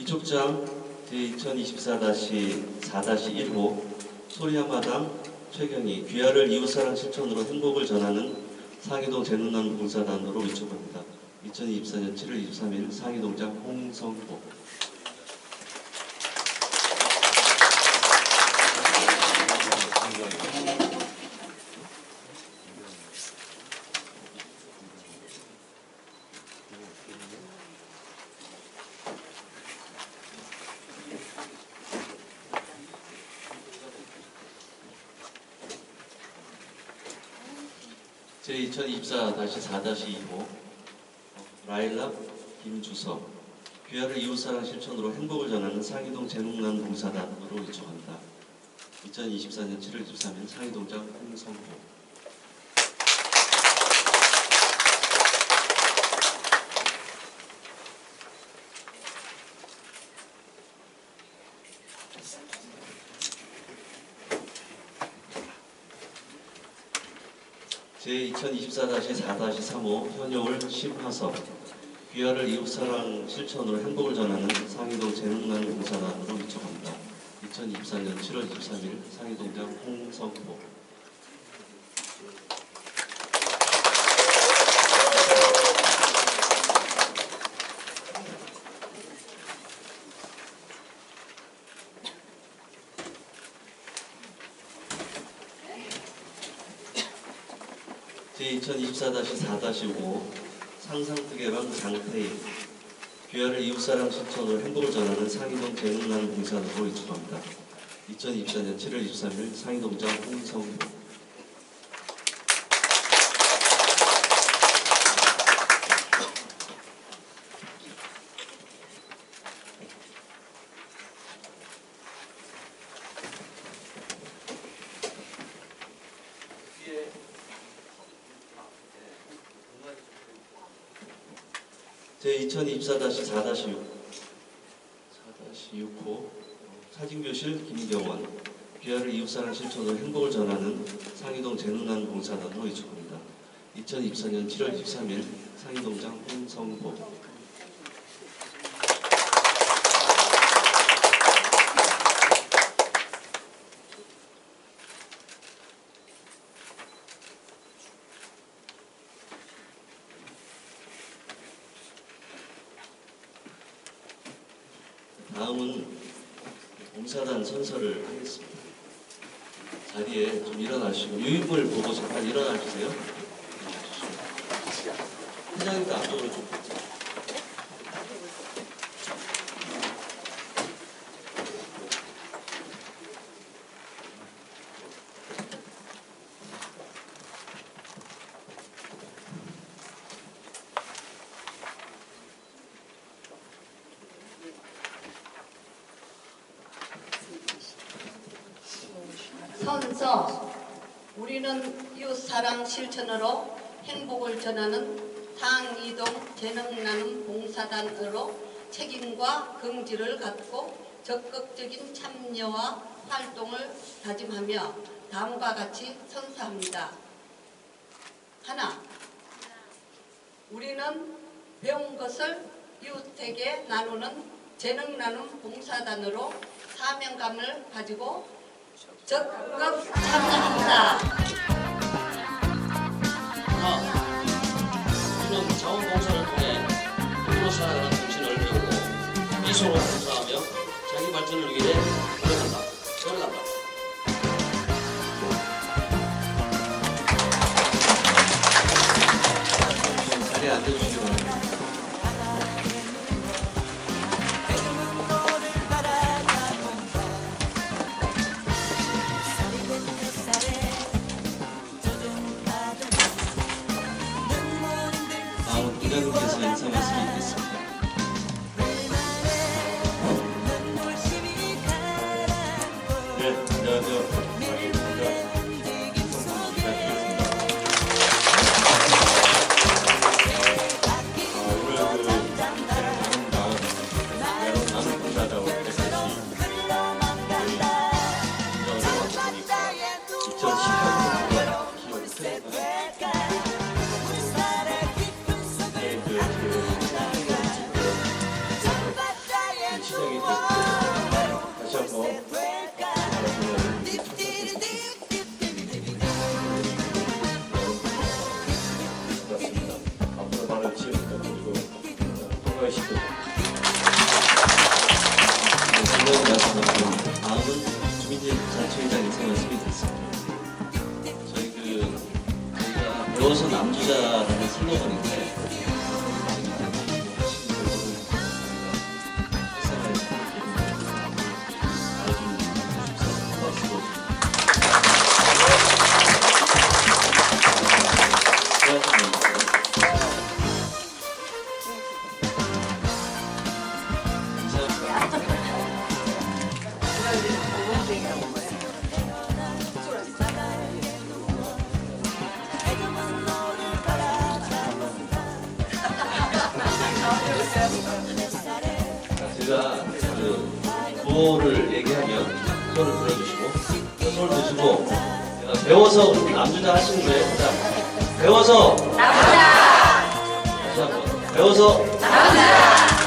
이촉장 제2024-4-1호 소리한마당 최경희 귀하를 이웃사랑 실천으로 행복을 전하는 상이동 재능난 봉사단으로 위촉합니다. 2024년 7월 23일 상이동장 홍성보 제 2024-4-2호 라일락 김주석 귀하를 이웃사랑 실천으로 행복을 전하는 상이동 재능난 봉사단으로 위촉합니다. 2024년 7월 23일 상이동장 홍성보 제2024-4-3호 현여울 심화섭 귀하를 이웃사랑 실천으로 행복을 전하는 상이동 재능난 봉사단으로 위촉합니다. 2024년 7월 23일 상이동장 홍성보 제2024-4-5 상상특예방 장태희 귀하를 이웃사랑 실천으로 행복을 전하는 상이동 재능난 봉사단으로 위촉합니다. 2024년 7월 23일 상이동장 홍성보 제2024-4-6 4-6호. 사진교실 김경원. 귀하를 이웃사랑 실천으로 행복을 전하는 상이동 재능난 봉사단으로 위촉합니다. 2024년 7월 23일 상이동장 홍성보 다음은 봉사단 선서를 하겠습니다. 자리에 좀 일어나시고 유인물 보고 잠깐 일어나 주세요. 회장님도 앞쪽으로 좀. 선서 우리는 이웃 사랑 실천으로 행복을 전하는 상이동 재능 나눔 봉사단으로 책임과 긍지를 갖고 적극적인 참여와 활동을 다짐하며 다음과 같이 선서합니다. 하나, 우리는 배운 것을 이웃에게 나누는 재능 나눔 봉사단으로 사명감을 가지고 적극 참여합니다. 하나, 우리는 자원봉사를 통해 힘으로 살아가는 정신을 배우고 미소로 봉사하며 자기 발전을 위해 노력한다. 노력한다. 자리에 배워서 남주자라는 슬로건인데 제가 그 구호를 얘기하면 손을 들어주시고 손을 드시고 배워서 남주자 하시는 거예요. 자, 배워서 남주자. 다시 한번 배워서 남주자.